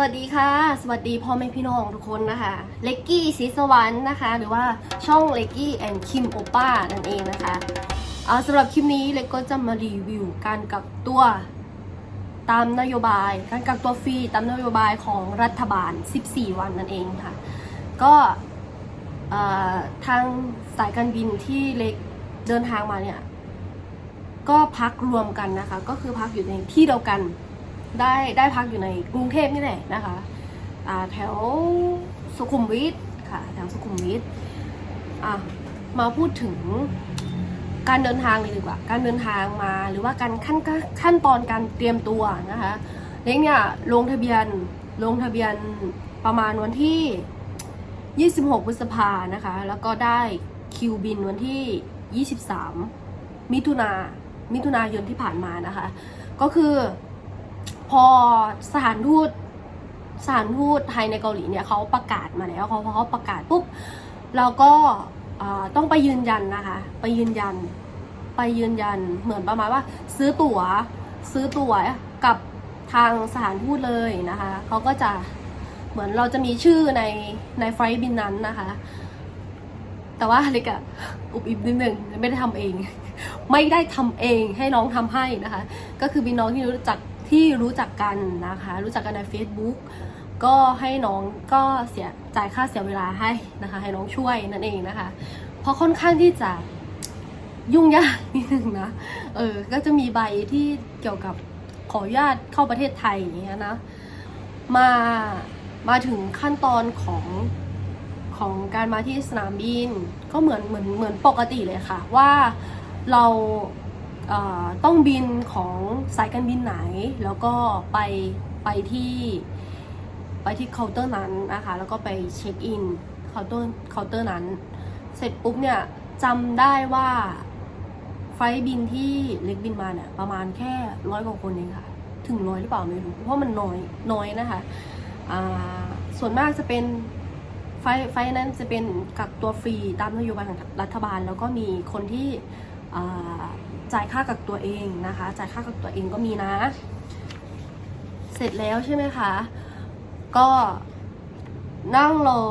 วัสดีค่ะ สวัสดีพ่อแม่พี่น้องทุกคนนะคะเล็กกี้สีสวรรค์นะคะ หรือว่าช่องเล็กกี้แอนด์คิมโอป้านั่นเองนะคะเอาสำหรับคลิปนี้เล็กก็จะมารีวิวการกักตัวตามนโยบาย การกักตัวฟรีตามนโยบายของรัฐบาล 14 วันนั่นเองค่ะ ก็ทางสายการบินที่เล็กเดินทางมาเนี่ยก็พักรวมกันนะคะ ก็คือพักอยู่ในที่เดียวกัน ได้ได้พักอยู่ในกรุงเทพนี่แหละนะคะแถวสุขุมวิทค่ะแถวสุขุมวิทมาพูดถึงการเดินทางเลยดีกว่า การเดินทางมาหรือว่าการขั้นขั้นตอนการเตรียมตัวนะคะเล็กเนี่ยลงทะเบียนลงทะเบียนประมาณวันที่ 26 พฤษภานะคะ แล้วก็ได้คิวบินวันที่ 23 มิถุนามิถุนายนที่ผ่านมานะคะ ก็คือ พอสถานทูตสถานทูตไทยในเกาหลีเนี่ยเขาประกาศมาแล้วเขาพอเขาประกาศปุ๊บเราก็ต้องไปยืนยันนะคะ ไปยืนยัน ไปยืนยันเหมือนประมาณว่า ซื้อตั๋วซื้อตั๋วกับทางสถานทูตเลยนะคะเขาก็จะเหมือนเราจะมีชื่อในในไฟล์บินนั้นนะคะ แต่ว่าเล็กอะอุบอิบนิดนึงไม่ได้ทำเอง ไม่ได้ทำเองให้น้องทำให้นะคะ ก็คือมีน้องที่รู้จัก ที่รู้จักกันนะคะ รู้จักกันใน Facebook ก็ให้น้องก็เสียจ่ายค่าเสียเวลาให้นะคะ ให้น้องช่วยนั่นเองนะคะ เพราะค่อนข้างที่จะยุ่งยากนิดนึงนะเออก็จะมีใบที่เกี่ยวกับขออนุญาตเข้าประเทศไทยอย่างเงี้ยนะมามาถึงขั้นตอนของของการมาที่สนามบิน ก็เหมือนเหมือนเหมือนปกติเลยค่ะ ว่าเรา ต้องบินของสายการบินไหน แล้วก็ไปไปที่ไปที่เคาน์เตอร์นั้นนะคะ แล้วก็ไปเช็คอินเคาน์เตอร์เคาน์เตอร์นั้น เสร็จปุ๊บเนี่ยจำได้ว่าไฟล์บินที่เล็กบินมาเนี่ยประมาณแค่ร้อยกว่าคนเองค่ะ ถึงร้อยหรือเปล่าไม่รู้ เพราะมันน้อยน้อยนะคะส่วนมากจะเป็นไฟล์ไฟนั้นจะเป็นกักตัวฟรีตามนโยบายของรัฐบาล แล้วก็มีคนที่ จ่ายค่ากักตัวเองนะคะ จ่ายค่ากักตัวเองก็มีนะ เสร็จแล้วใช่ไหมคะ ก็นั่งรอ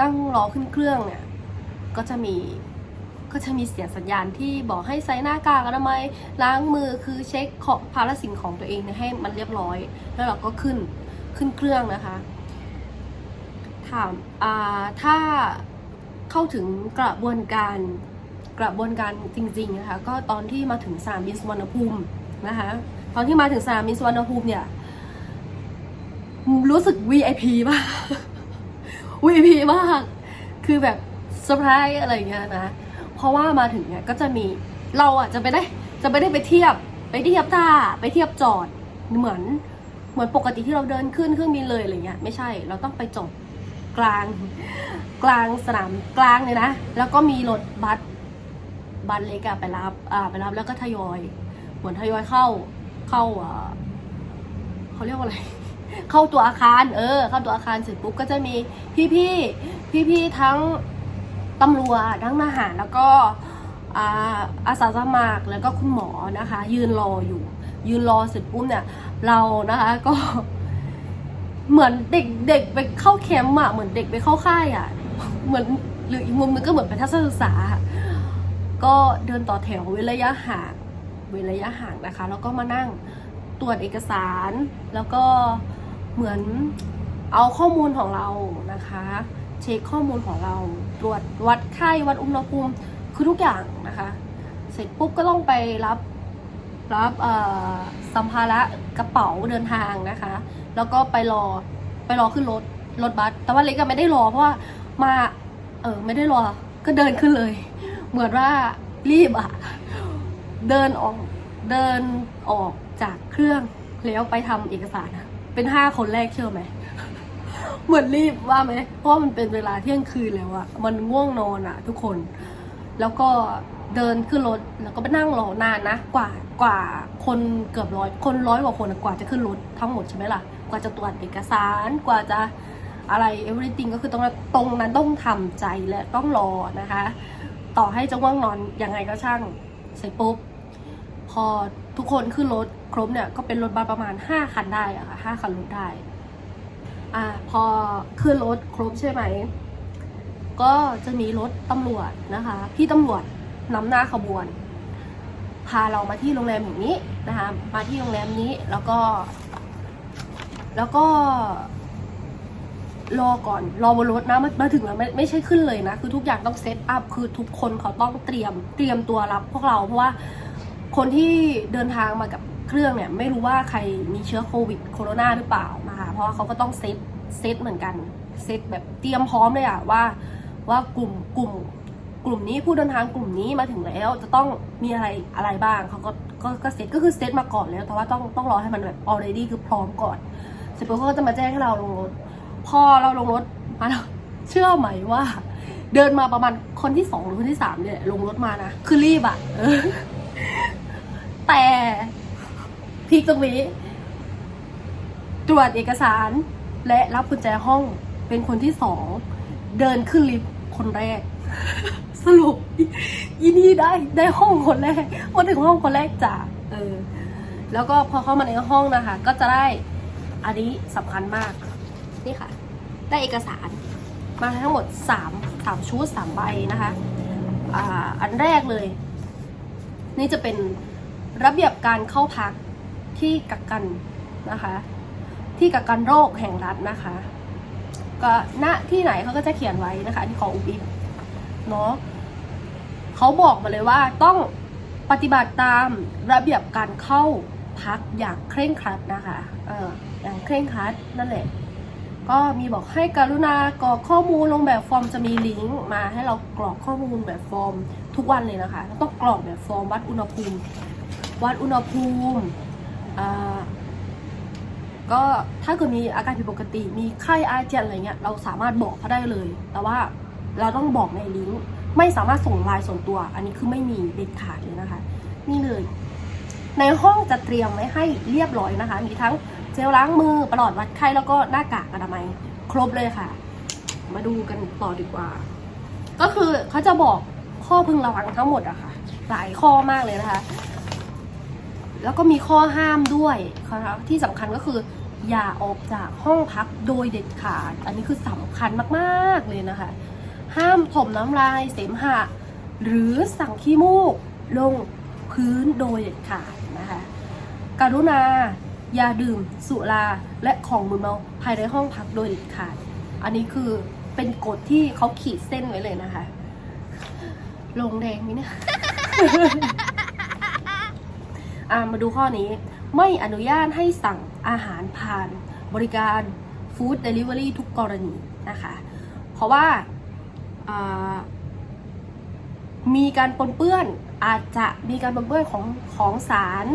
นั่งรอขึ้นเครื่องเนี่ย ก็จะมี ก็จะมีเสียงสัญญาณที่บอกให้ใส่หน้ากากอนามัยล้างมือ คือเช็คของภาระสิ่งของตัวเองให้มันเรียบร้อย แล้วเราก็ขึ้น ขึ้นเครื่องนะคะ ถาม อ่า ถ้าเข้าถึงกระบวนการ กระบวนการจริงๆนะคะก็ตอนที่มาถึงสนามบินสุวรรณภูมินะคะตอนที่มาถึงสนามบินสุวรรณภูมิเนี่ยรู้สึก VIP มาก VIP มาก คือแบบเซอร์ไพรส์อะไรอย่างเงี้ยนะ เพราะว่ามาถึงเนี่ยก็จะมีเราอะจะไปได้จะไม่ได้ไปเทียบไปเทียบท่าไปเทียบจอดเหมือนเหมือนปกติที่เราเดินขึ้นเครื่องบินเลยอะไรเงี้ยไม่ใช่เราต้องไปจอดกลางกลางสนามกลางเลยนะ แล้วก็มีรถบัส บัสเล็กอะไปรับ อ่า ไปรับแล้วก็ทยอย เหมือนทยอยเข้า เข้าอ่าเขาเรียกว่าอะไร เข้าตัวอาคาร เออ เข้าตัวอาคารเสร็จปุ๊บก็จะมีพี่พี่พี่พี่ๆทั้งตำรวจทั้งทหารแล้วก็อาอาสาสมัครแล้วก็คุณหมอนะคะ ยืนรออยู่ ยืนรอเสร็จปุ๊บเนี่ย เรานะคะก็เหมือนเด็กเด็กไปเข้าแคมป์อะเหมือนเด็กไปเข้าค่ายอะเหมือนหรืออีกมุมนึงก็เหมือนไปทัศนศึกษา ก็เดินต่อแถวเว้นระยะห่างเว้นระยะห่างนะคะ แล้วก็มานั่งตรวจเอกสาร แล้วก็เหมือนเอาข้อมูลของเรานะคะ เช็คข้อมูลของเราตรวจวัดไข้วัดอุณหภูมิคือทุกอย่างนะคะ เสร็จปุ๊บก็ต้องไปรับรับสัมภาระกระเป๋าเดินทางนะคะ แล้วก็ไปรอไปรอขึ้นรถรถบัสแต่ว่าเล็กก็ไม่ได้รอเพราะว่ามาเออไม่ได้รอก็เดินขึ้นเลย เหมือนว่า รีบอะเดินออกเดินออกจากเครื่องแล้วไปทำเอกสารอะเป็นห้าคนแรกเชื่อไหมเหมือนรีบว่าไหมเพราะว่ามันเป็นเวลาเที่ยงคืนแล้วอะมันง่วงนอนอะทุกคน แล้วก็เดินขึ้นรถแล้วก็ไปนั่งรอนานนะกว่ากว่าคนเกือบร้อยคนร้อยกว่าคนกว่าจะขึ้นรถทั้งหมดใช่ไหมล่ะกว่าจะตรวจเอกสารกว่าจะอะไร everything ก็คือตรงนั้นตรงนั้นต้องทำใจและต้องรอนะคะ ต่อให้จะง่วงนอนยังไงก็ช่างเสร็จปุ๊บ พอทุกคนขึ้นรถครบเนี่ยก็เป็นรถบัสประมาณ 5 คันได้อะค่ะ5คันรถได้อ่าพอขึ้นรถครบใช่ไหม ก็จะมีรถตำรวจนะคะ พี่ตำรวจนำหน้าขบวน พาเรามาที่โรงแรมอย่างนี้นะคะ มาที่โรงแรมนี้แล้วก็ แล้วก็ รอก่อน รอบนรถนะมามาถึงแล้วไม่ไม่ใช่ขึ้นเลยนะ คือทุกอย่างต้องเซตอัพคือทุกคนเขาต้องเตรียมเตรียมตัวรับพวกเราเพราะว่าคนที่เดินทางมากับเครื่องเนี่ยไม่รู้ว่าใครมีเชื้อโควิดโคโรนาหรือเปล่านะคะเพราะว่าเขาก็ต้องเซตเซตเหมือนกันเซตแบบเตรียมพร้อมเลยอะว่าว่ากลุ่มกลุ่มกลุ่มนี้ผู้เดินทางกลุ่มนี้มาถึงแล้วจะต้องมีอะไรอะไรบ้างเขาก็ก็ก็เซตก็คือเซตมาก่อนแล้วแต่ว่าต้องต้องรอให้มันแบบ already คือพร้อมก่อนเสร็จปุ๊บเขาก็จะมาแจ้งให้เราลงรถ พอเราลงรถมาแล้วเชื่อไหมว่า เดินมาประมาณคนที่สองหรือคนที่สามเนี่ยลงรถมานะ คือรีบอะแต่พีคตรงนี้ ตรวจเอกสารและรับกุญแจห้องเป็นคนที่สองเดินขึ้นลิฟต์คนแรก สรุปอีนี่ได้ได้ห้องคนแรกมาถึงห้องคนแรกจ้ะเออ แล้วก็พอเข้ามาในห้องนะคะ ก็จะได้อันนี้สำคัญมาก นี่ค่ะ ได้เอกสาร มาทั้งหมดสามสามชุดสามใบนะคะอ่าอันแรกเลย นี่จะเป็นระเบียบการเข้าพักที่กักกันนะคะ ที่กักกันโรคแห่งรัฐนะคะ ก็ณที่ไหนเขาก็จะเขียนไว้นะคะอันนี้ของอุบิเนาะเขาบอกมาเลยว่าต้องปฏิบัติตามระเบียบการเข้าพักอย่างเคร่งครัดนะคะ เอออย่างเคร่งครัดนั่นแหละ ก็มีบอกให้กรุณากรอกข้อมูลลงแบบฟอร์มจะมีลิงก์มาให้เรากรอกข้อมูลแบบฟอร์มทุกวันเลยนะคะแล้วต้องกรอกแบบฟอร์มวัดอุณหภูมิ วัดอุณหภูมิก็ถ้าเกิดมีอาการผิดปกติ มีไข้อาเจียนอะไรเงี้ยเราสามารถบอกเขาได้เลย แต่ว่าเราต้องบอกในลิงก์ไม่สามารถส่งไลน์ส่วนตัว อันนี้คือไม่มีเด็ดขาดเลยนะคะ นี่เลย ในห้องจะเตรียมไว้ให้เรียบร้อยนะคะ มีทั้ง เจลล้างมือประหลอดวัดไข้แล้วก็หน้ากากอนามัย ครบเลยค่ะ มาดูกันต่อดีกว่า ก็คือเขาจะบอกข้อพึงระวังทั้งหมดอะค่ะ หลายข้อมากเลยนะคะ แล้วก็มีข้อห้ามด้วยนะคะที่สำคัญก็คือ อย่าออกจากห้องพักโดยเด็ดขาด อันนี้คือสำคัญมากๆเลยนะคะ ห้ามถมน้ำลายเสมหะ หรือสั่งขี้มูกลงพื้นโดยเด็ดขาดนะคะ กรุณา ย่าดื่ม สุราและของมึนเมาภายในห้องพักโดยเด็ดขาด อันนี้คือเป็นกฎที่เขาขีดเส้นไว้เลยนะคะ ลงแดงไหมเนี่ยามาดูข้อนี้ไม่อนุญาตให้สั่งอาหารผ่านบริการฟู้ดเดลิเวอรี่ทุกกรณีนะคะ เพราะว่าอ่ามีการปนเปื้อนอาจจะมีการปนเปื้อนของของสาร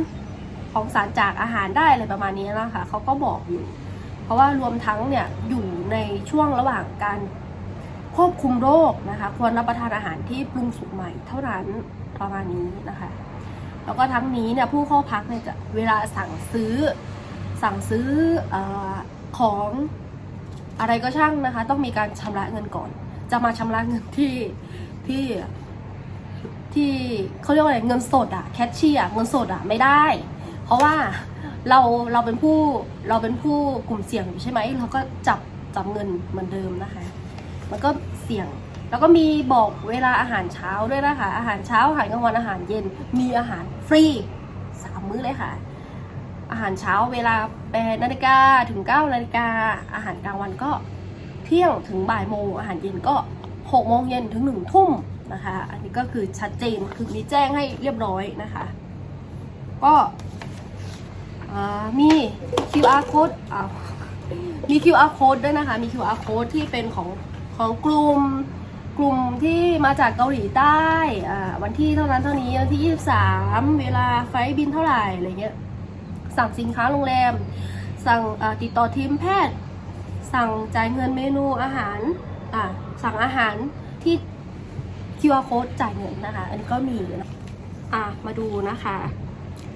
ของสารจากอาหารได้อะไรประมาณนี้นะคะเขาก็บอกอยู่ เพราะว่ารวมทั้งเนี่ยอยู่ในช่วงระหว่างการควบคุมโรคนะคะ ควรรับประทานอาหารที่ปรุงสุกใหม่เท่านั้นประมาณนี้นะคะ แล้วก็ทั้งนี้เนี่ยผู้เข้าพักเนี่ยจะเวลาสั่งซื้อสั่งซื้ออของอะไรก็ช่างนะคะ ต้องมีการชำระเงินก่อน จะมาชำระเงินที่ที่ที่เขาเรียกว่าอะไรเงินสดอะแคชเชียร์เงินสดอะไม่ได้ เพราะว่าเราเราเป็นผู้เราเป็นผู้กลุ่มเสี่ยงอยู่ใช่ไหมเราก็จับจับเงินเหมือนเดิมนะคะ มันก็เสี่ยง แล้วก็มีบอกเวลาอาหารเช้าด้วยนะคะ อาหารเช้าอาหารกลางวันอาหารเย็นมีอาหารฟรีสามมื้อเลยค่ะ อาหารเช้าเวลาแปดนาฬิกาถึงเก้านาฬิกาอาหารกลางวันก็เที่ยงถึงบ่ายโมงอาหารเย็นก็หกโมงเย็นถึงหนึ่งทุ่มนะคะ อันนี้ก็คือชัดเจนคือมีแจ้งให้เรียบร้อยนะคะ ก็ อ่ามี QR code อ่ามี QR code ด้วยนะคะ มี QR code ที่เป็นของของกลุ่มกลุ่มที่มาจากเกาหลีใต้อ่าวันที่เท่านั้นเท่านี้วันที่ 23 เวลาไฟล์บินเท่าไหร่อะไรเงี้ยสั่งสินค้าโรงแรม สั่งติดต่อทีมแพทย์ สั่งจ่ายเงินเมนูอาหารอ่าสั่งอาหารที่ QR code จ่ายเงินนะคะ อันนี้ก็มีอะมาดูนะคะ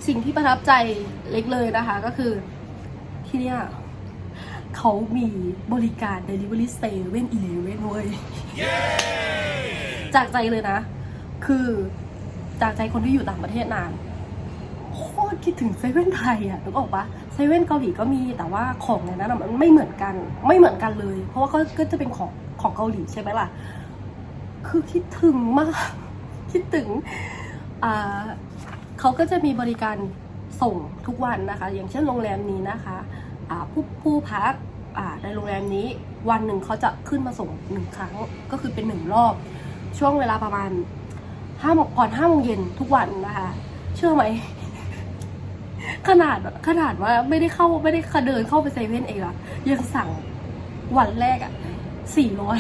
สิ่งที่ประทับใจเล็กเลยนะคะ ก็คือที่เนี่ยเขามีบริการ Delivery 7 e เ e ่ e อเว้ยจากใจเลยนะ คือจากใจคนที่อยู่ต่างประเทศนานโคตรคิดถึงเซเว่นไทยอะนึกออกปะเซเว่นเกาหลีก็มีแต่ว่าของในนั้นอะมันไม่เหมือนกัน ไม่เหมือนกันเลย เพราะว่าก็ก็จะเป็นของของเกาหลีใช่ไหมล่ะ คือคิดถึงมาก คิดถึงอ่า เขาก็จะมีบริการส่งทุกวันนะคะ อย่างเช่นโรงแรมนี้นะคะผู้ผู้พักในโรงแรมนี้วันหนึ่งเขาจะขึ้นมาส่งหนึ่งครั้งก็คือเป็นหนึ่งรอบ ช่วงเวลาประมาณห้าโมงก่อนห้าโมงเย็นทุกวันนะคะ เชื่อไหม ขนาดขนาดว่าไม่ได้เข้าไม่ได้เดินเข้าไปเซเว่นเองอะยังสั่งวันแรกอะสี่ร้อย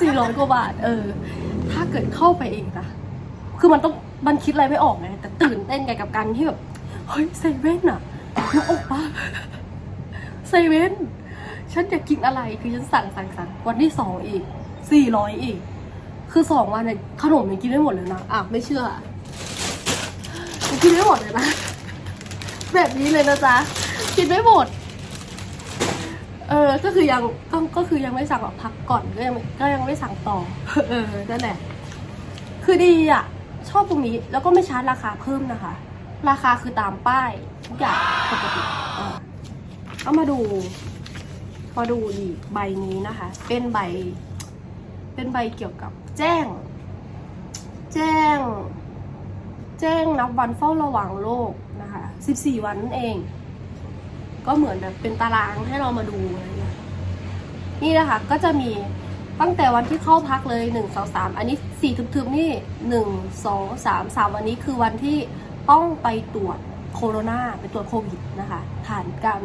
สี่ร้อยกว่าบาท เออ ถ้าเกิดเข้าไปเองนะคือมันต้อง มันคิดอะไรไม่ออกไงแต่ตื่นเต้นไงกับการที่แบบเฮ้ยเซเว่นอะนึกออกปะเซเว่นฉันอยากกินอะไรคือฉันสั่งสั่งสั่งวันที่สองอีกสี่ร้อยอีก คือสองวันเนี่ยขนมยังกินไม่หมดเลยนะอะไม่เชื่อยังกินไม่หมดเลยนะแบบนี้เลยนะจ๊ะกินไม่หมด เออ ก็คือยังก็ก็คือยังไม่สั่งหรอกพักก่อนก็ยังก็ยังไม่สั่งต่อ เออนั่นแหละคือดีอะ ชอบตรงนี้แล้วก็ไม่ชาร์จราคาเพิ่มนะคะ ราคาคือตามป้ายทุกอย่างปกติอ่าเอามาดูมาดูอีกใบนี้นะคะ เป็นใบ เป็นใบเกี่ยวกับแจ้ง แจ้ง แจ้งนับวันเฝ้าระวังโรคนะคะ 14 วันนั่นเอง ก็เหมือนแบบเป็นตารางให้เรามาดูอะไรเงี้ยนี่นะคะก็จะมี ตั้งแต่วันที่เข้าพักเลยหนึ่งสองสามอันนี้สี่ทึบๆนี่หนึ่งสองสามสามวันนี้คือวันที่ต้องไปตรวจโคโรนาไปตรวจโควิดนะคะผ่านการ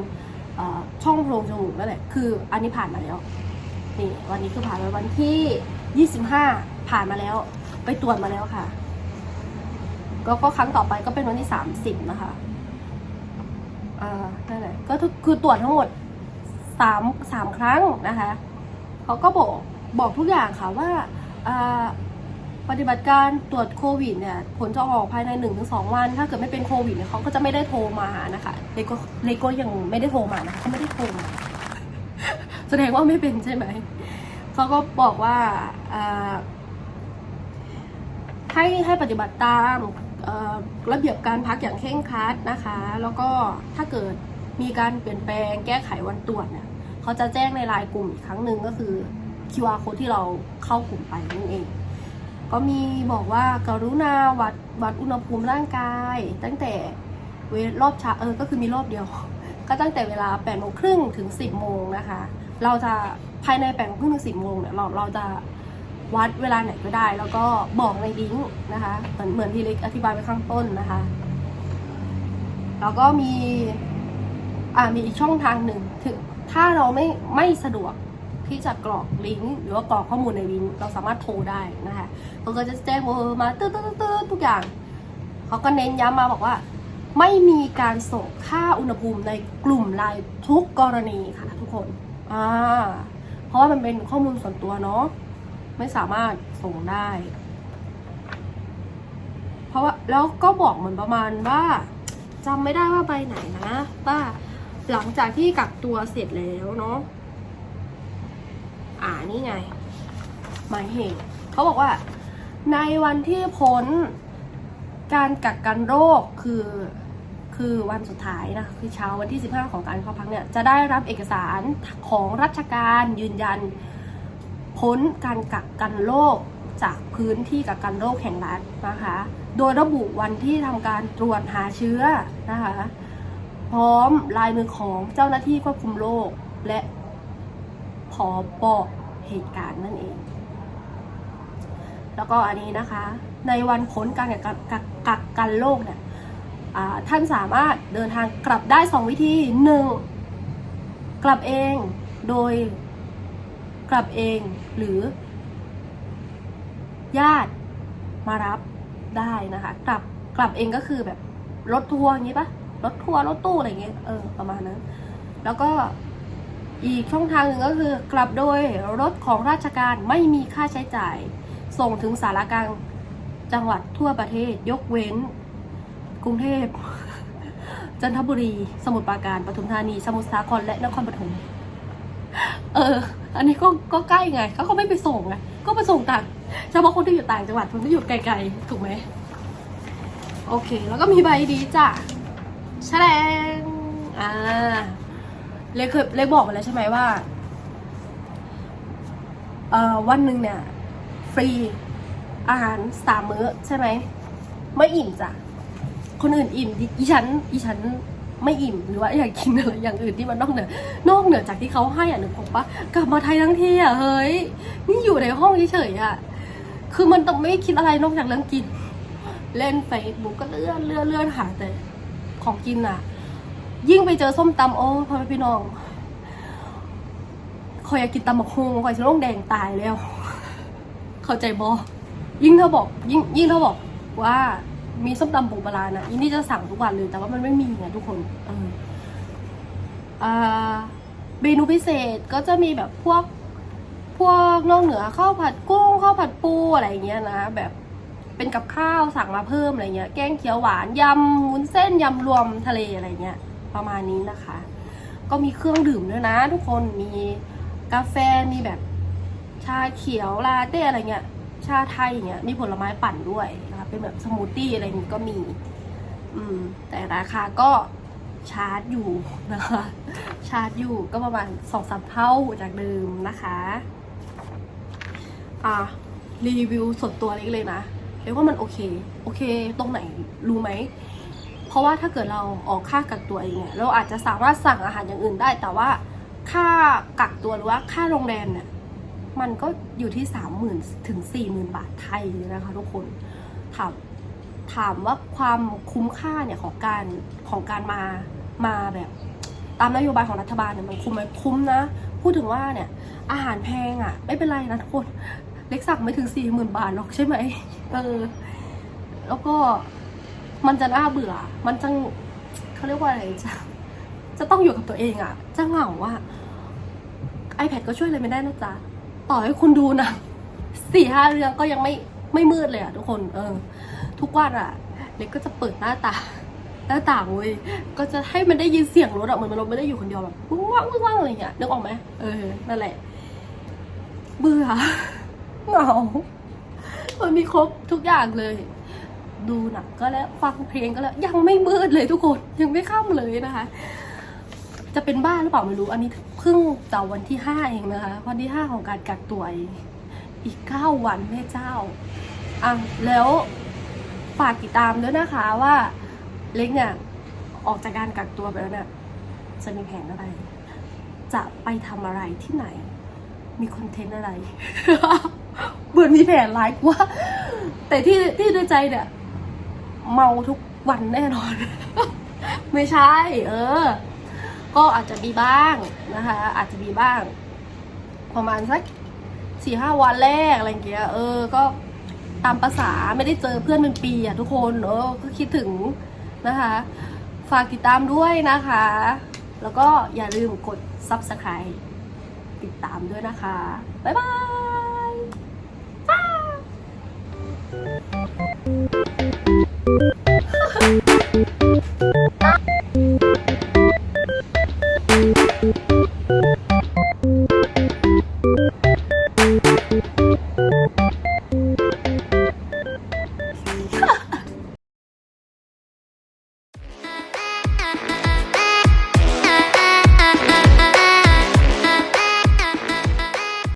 ช่องโพรงจมูกนั่นแหละคืออันนี้ผ่านมาแล้วนี่วันนี้คือผ่านไปวันที่ 25 ผ่านมาแล้ว ไปตรวจมาแล้วค่ะก็ก็ครั้งต่อไปก็เป็นวันที่ 30 นะคะอ่านั่นแหละก็คือคือตรวจทั้งหมดสามสามครั้งนะคะเขาก็บอก บอกทุกอย่างค่ะว่าปฏิบัติการตรวจโควิดเนี่ยผลจะออกภายใน 1-2 วัน ถ้าเกิดไม่เป็นโควิดเนี่ยเขาก็จะไม่ได้โทรมานะคะเลโก้เลโก้ยังไม่ได้โทรมานะคะเขาไม่ได้โทรมาแสดงว่าไม่เป็นใช่ไหมเขาก็บอกว่าให้ให้ปฏิบัติตามระเบียบการพักอย่างเคร่งครัดนะคะ แล้วก็ถ้าเกิดมีการเปลี่ยนแปลงแก้ไขวันตรวจเนี่ยเขาจะแจ้งในไลน์กลุ่มอีกครั้งหนึ่งก็คือ QR code ที่เราเข้ากลุ่มไปนั่นเอง ก็มีบอกว่ากรุณาวัดวัดอุณหภูมิร่างกาย ตั้งแต่เวลรอบเช้าเออก็คือมีรอบเดียว ก็ตั้งแต่เวลา8โมงครึ่งถึง 10โมงนะคะ เราจะภายใน8โมงครึ่งถึง10โมงเนี่ยเราเราจะวัดเวลาไหนก็ได้ แล้วก็บอกในลิงก์นะคะเหมือนเหมือนที่เล็กอธิบายไปข้างต้นนะคะ แล้วก็มีอ่ามีอีกช่องทางหนึ่งถึงถ้าเราไม่ไม่สะดวก ที่จะกรอกลิงก์หรือว่ากรอกข้อมูลในลิงก์เราสามารถโทรได้นะคะเขาก็จะแจ้งเบอร์มาตืดตืดตืดทุกอย่างเขาก็เน้นย้ำมาบอกว่า ไม่มีการส่งค่าอุณหภูมิในกลุ่มไลน์ทุกกรณีค่ะทุกคนอ่าเพราะว่ามันเป็นข้อมูลส่วนตัวเนาะไม่สามารถส่งได้ เพราะว่าแล้วก็บอกเหมือนประมาณว่าจำไม่ได้ว่าใบไหนนะว่าหลังจากที่กักตัวเสร็จแล้วเนาะ อ่านี่ไง หมายเหตุเขาบอกว่า ในวันที่พ้นการกักกันโรคคือคือวันสุดท้ายนะคือเช้าวันที่ 15 ของการเข้าพักเนี่ยจะได้รับเอกสารของราชการยืนยันพ้นการกักกันโรคจากพื้นที่กักกันโรคแห่งรัฐนะคะ โดยระบุวันที่ทำการตรวจหาเชื้อนะคะ พร้อมลายมือของเจ้าหน้าที่ควบคุมโรคและ พอบอกเหตุการณ์นั่นเอง แล้วก็อันนี้นะคะ ในวันพ้นการกักกันโรคเนี่ยท่านสามารถเดินทางกลับได้สองวิธีหนึ่งกลับเองโดยกลับเองหรือ ญาติมารับได้นะคะ กลับกลับเองก็คือแบบรถทัวร์อย่างนี้ปะรถทัวร์รถตู้อะไรอย่างเงี้ยเออประมาณนั้น แล้วก็ อีกช่องทางหนึ่งก็คือกลับโดยรถของราชการไม่มีค่าใช้จ่าย ส่งถึงสารกลางจังหวัดทั่วประเทศ ยกเว้น กรุงเทพ จันทบุรี สมุทรปราการปทุมธานี สมุทรสาครและนครปฐมเออ อันนี้ก็ก็ใกล้ไงเขาก็ไม่ไปส่งไงก็ไปส่งต่างเฉพาะคนที่อยู่ต่างจังหวัดคนที่อยู่ไกลๆถูกไหมโอเค แล้วก็มีใบดีจ้ะแฉลง เล็กเคยเล็กบอกมาแล้วใช่ไหมว่าเอ่อวันหนึ่งเนี่ย ฟรีอาหารสามมื้อใช่ไหมไม่อิ่มจ้ะคนอื่นอิ่มดิอีฉันอีฉันไม่อิ่มหรือว่าอยากกินอะไรอย่างอื่นที่มันนอกเหนือนอกเหนือจากที่เขาให้อะหนึ่งผมปะกลับมาไทยทั้งทีอะเฮ้ยนี่อยู่ในห้องเฉยๆอะคือมันต้องไม่คิดอะไรนอกจากเรื่องกิน เล่นเฟซบุ๊กก็เลื่อนเลื่อนเลื่อนหาแต่ของกินอะ ยิ่งไปเจอส้มตำโอ้พ่อแม่พี่น้องคอยอยากกินตำบักฮงคอยจะโล่งแดงตายแล้ว เข้าใจบอยิ่งเธอบอก ยิ่งยิ่งเธอบอกว่ามีส้มตำปูปลาร้านะยิ่งนี่จะสั่งทุกวันเลยแต่ว่ามันไม่มีไงทุกคนเอออ่าเมนูพิเศษก็จะมีแบบพวกพวกนอกเหนือข้าวผัดกุ้งข้าวผัดปูอะไรเงี้ยนะแบบเป็นกับข้าวสั่งมาเพิ่มอะไรเงี้ย แกงเขียวหวานยำวุ้นเส้นยำรวมทะเลอะไรเงี้ย ประมาณนี้นะคะ ก็มีเครื่องดื่มด้วยนะ ทุกคนมีกาแฟมีแบบชาเขียวลาเต้อะไรเงี้ย ชาไทยอย่างเงี้ยมีผลไม้ปั่นด้วยนะคะเป็นแบบสมูทตี้อะไรอย่างงี้ก็มี อืม แต่ราคาก็ชาร์จอยู่นะคะ ชาร์จอยู่ก็ประมาณสองสามเท่าจากเดิมนะคะอะรีวิวส่วนตัวเล็กเลยนะเรียกว่ามันโอเค โอเค ตรงไหนรู้ไหม เพราะว่าถ้าเกิดเราออกค่ากักตัวเองเนี่ยเราอาจจะสามารถสั่งอาหารอย่างอื่นได้ แต่ว่าค่ากักตัวหรือว่าค่าโรงแรมเนี่ยมันก็อยู่ที่สามหมื่นถึงสี่หมื่นบาทไทยเลยนะคะทุกคนถามถามว่าความคุ้มค่าเนี่ยของการของการมามาแบบตามนโยบายของรัฐบาลเนี่ยมันคุ้มไหมคุ้มนะ พูดถึงว่าเนี่ยอาหารแพงอะ่ะ ไม่เป็นไรนะทุกคน เล็กสั่งไม่ถึงสี่หมื่นบาทหรอกใช่ไหมเออแล้วก็ มันจะน่าเบื่อ มันจะเขาเรียกว่าอะไรจะจะต้องอยู่กับตัวเองอะ่ะจะเหงาว่า iPad ก็ช่วยอะไรไม่ได้นะจ๊ะ ต่อให้คุณดูหนะสี่ห้าเรื่องก็ยังไม่ไม่มืดเลยอะทุกคน เออ ทุกวันอะเล็กก็จะเปิดหน้าตาหน้าต่างเว้ยก็จะให้มันได้ยินเสียงรถอะเหมือนมันรถไม่ได้อยู่คนเดียวแบบว้างว้างอะไรเงี้ยนึกออกไหมเออนั่นแหละ เบื่อเหงามันมีครบทุกอย่างเลย ดูหนังก็แล้วฟังเพลงก็แล้ว ยังไม่มืดเลยทุกคนยังไม่ค่ำเลยนะคะ จะเป็นบ้าหรือเปล่าไม่รู้ อันนี้เพิ่งแต่วันที่ห้าเองนะคะ วันที่ห้าของการกักตัวองอีกเก้าวันแม่เจ้าอะแล้วฝากติดตามด้วยนะคะว่าเล็กเนี่ยออกจากการกักตัวไปแล้วเนี่ยจะมีแผนอะไร จะไปทำอะไรที่ไหน มีคอนเทนต์อะไร เหมือนมีแผนไลฟ์ว่า แต่ที่ที่ในใจเนี่ย เมาทุกวันแน่นอน ไม่ใช่ เออ ก็อาจจะมีบ้างนะคะ อาจจะมีบ้าง ประมาณสักสี่ห้าวันแรกอะไรเงี้ย เออ ก็ตามภาษาไม่ได้เจอเพื่อนเป็นปีอะทุกคนเออก็คิดถึงนะคะ ฝากติดตามด้วยนะคะ แล้วก็อย่าลืมกด subscribe ติดตามด้วยนะคะ บ๊ายบาย จ้า